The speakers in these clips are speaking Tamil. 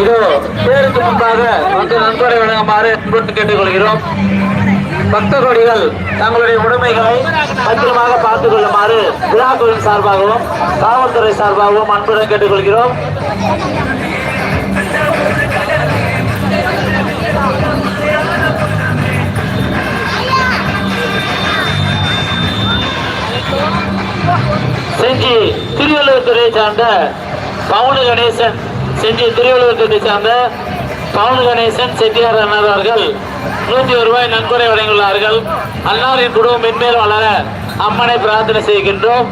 இதோ பேருக்கு முன்பாக வந்து நன்கொடை வழங்குமாறு அன்புடன் கேட்டுக்கொள்கிறோம். பக்த தங்களுடைய உடைமைகளை பத்திரமாக பார்த்துக் கொள்ளுமாறு விழாக்குழுவின் சார்பாகவும் காவல்துறை சார்பாகவும் அன்புடன் கேட்டுக்கொள்கிறோம். செஞ்சி திருவள்ளுவர் துறையை சார்ந்த பவுனு கணேசன் செஞ்சி திருவள்ளுவர் சார்ந்த பவுனு கணேசன் செட்டியார் அண்ணார் அவர்கள் நூத்தி ஒரு ரூபாய் நன்கொடை வழங்கியுள்ளார்கள் அன்னாரின் குடும்பம் மென்மேல் வளர அம்மனை பிரார்த்தனை செய்கின்றோம்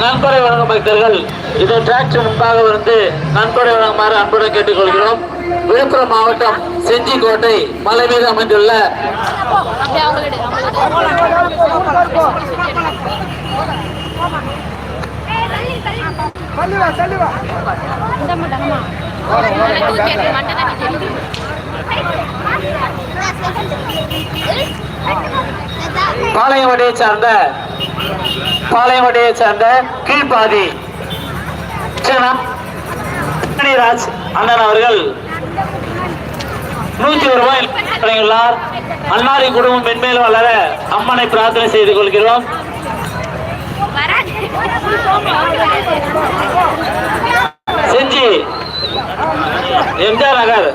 நன்கொடை வழங்கும் பக்தர்கள் இதை டிராக்டர் முன்பாக வந்து நன்கொடை வழங்குமாறு அன்புடன் கேட்டுக்கொள்கிறோம் விழுப்புரம் மாவட்டம் செஞ்சிக்கோட்டை மலை மீது அமைந்துள்ள அப்படியே பாளையவடையை சார்ந்த பாளையவடையை சார்ந்த கீழ்பாதி ராஜ் அண்ணன் அவர்கள் நூத்தி ஒரு ரூபாய் அண்ணாரின் குடும்பம் மென்மேலும் வளர அம்மனை பிரார்த்தனை செய்து கொள்கிறோம். செஞ்சி எம்ஜிஆர் நகர்.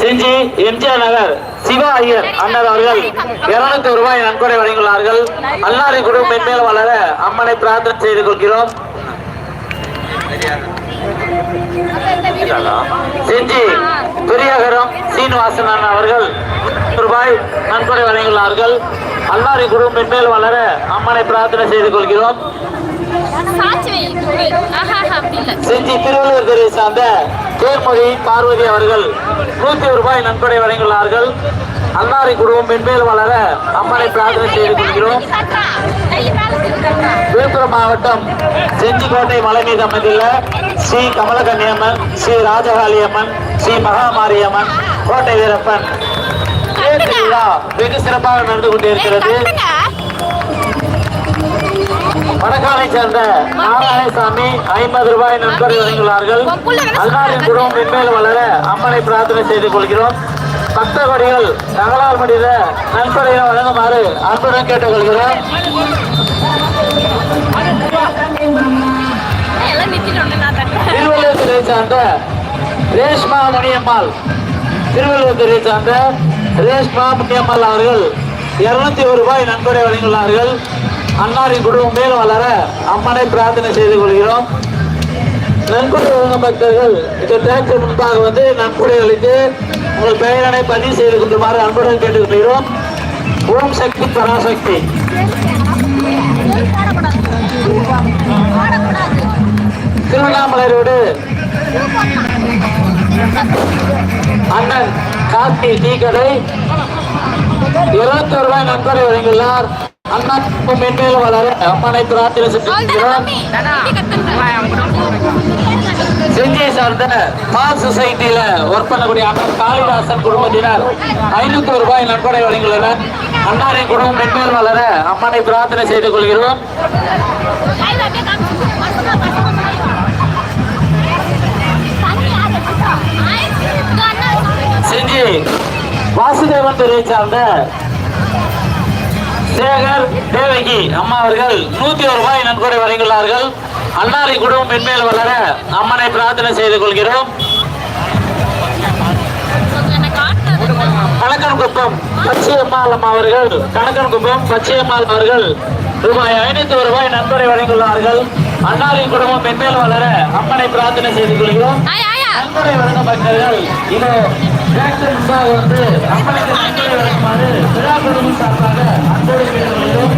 செஞ்சி எம்ஜிஆர் நகர். சிவா ஐயர் அண்ணர் அவர்கள் இருநூத்தி ரூபாய் நன்கொடை வழங்கியுள்ளார்கள். அல்லாரி குடும்பம் மென்மேலும் வளர அம்மனை பிரார்த்தனை செய்து கொள்கிறோம். செஞ்சி பெரியகரம் சீனிவாசன் அண்ணன் அவர்கள் ரூபாய் நன்கொடை வழங்கியுள்ளார்கள். அல்லாரி குடும்பம் மென்மேல் வளர அம்மனை பிரார்த்தனை செய்து கொள்கிறோம். செஞ்சி திருவள்ளுவர் துறை சார்ந்த தேர்மொழி பார்வதி அவர்கள் நூத்தி ரூபாய் நன்கொடை வழங்கியுள்ளார்கள் அன்னாரி குடும்பம் மென்மேல் வளர அம்மனை பிரார்த்தனை செய்து கொள்கிறோம். விழுப்புரம் மாவட்டம் செஞ்சிக்கோட்டை மலை மீது அமைந்துள்ள ஸ்ரீ கமலகன்னியம்மன் ஸ்ரீ ராஜகாளியம்மன் ஸ்ரீ மகாமாரியம்மன் கோட்டை வீரப்பன். தேர் திருவிழா வெகு சிறப்பாக நடந்து கொண்டிருக்கிறது. வடக்காலை சேர்ந்த நாராயணசாமி ஐம்பது ரூபாய் நன்கொடை வழங்கியுள்ளார்கள் அன்னாரின் குடும்பம் மென்மேல் வளர அம்மனை பிரார்த்தனை செய்து கொள்கிறோம். பக்த கொடிகள் தகவலால் முடிந்த நன்கொடையை வழங்குமாறு அன்புடன் கேட்டுக்கொள்கிறோம். திருவள்ளுவர் துறை சார்ந்த ரேஷ்மா முனியம்மாள் திருவள்ளுவர் துறை சார்ந்த ரேஷ்மா முனியம்மாள் அவர்கள் இருநூத்தி ஒரு ரூபாய் நன்கொடை வழங்கியுள்ளார்கள். அன்னாரின் குடும்பம் மேல் வளர அம்மனை பிரார்த்தனை செய்து கொள்கிறோம். நன்கொடை வழங்கும் பக்தர்கள் இந்த டேக்ஸ் முன்பாக வந்து நன்கொடை அளித்து உங்கள் பெயரனை பதிவு செய்து கொள்ளுமாறு அன்புடன் கேட்டுக்கொள்கிறோம். ஓம் சக்தி பராசக்தி. திருவண்ணாமலை ரோடு அண்ணன் காசி டீ கடை இருபத்தி ரூபாய் நன்கொடை வழங்கியுள்ளார். அண்ணா மென்மேல் வளர அம்மனை பிரார்த்தனை செஞ்சிருக்கிறோம் செஞ்சியை சார்ந்த மால் சொசைட்டியில ஒர்க் பண்ணக்கூடிய அண்ணன் காளிதாசன் குடும்பத்தினர் ஐநூத்தி ரூபாய் நன்கொடை வழங்கியுள்ளனர். அண்ணாரின் குடும்பம் மென்மேல் வளர அம்மனை பிரார்த்தனை செய்து கொள்கிறோம். வாசுதேவன் துறையை சார்ந்த சேகர் தேவகி அம்மா அவர்கள் நூத்தி ஒரு ரூபாய் நன்கொடை வழங்கியுள்ளார்கள். அன்னாரி குடும்பம் மென்மேல் வளர அம்மனை பிரார்த்தனை செய்து கொள்கிறோம். கணக்கன்குப்பம் பச்சையம்மாள் அம்மா அவர்கள் கணக்கன்குப்பம் பச்சையம்மாள் அவர்கள் ரூபாய் ஐநூத்தி ஒரு ரூபாய் நன்கொடை வழங்கியுள்ளார்கள். அன்னாரின் குடும்பம் மென்மேல் வளர அம்மனை பிரார்த்தனை செய்து கொள்கிறோம். நன்கொடை வழங்கப்பட்டவர்கள் இதோ வந்து அம்மனுக்கு நன்கொடை வழங்குமாறு விழா குழுவின் சார்பாக அன்போடு கேட்டுக்கொள்கிறோம்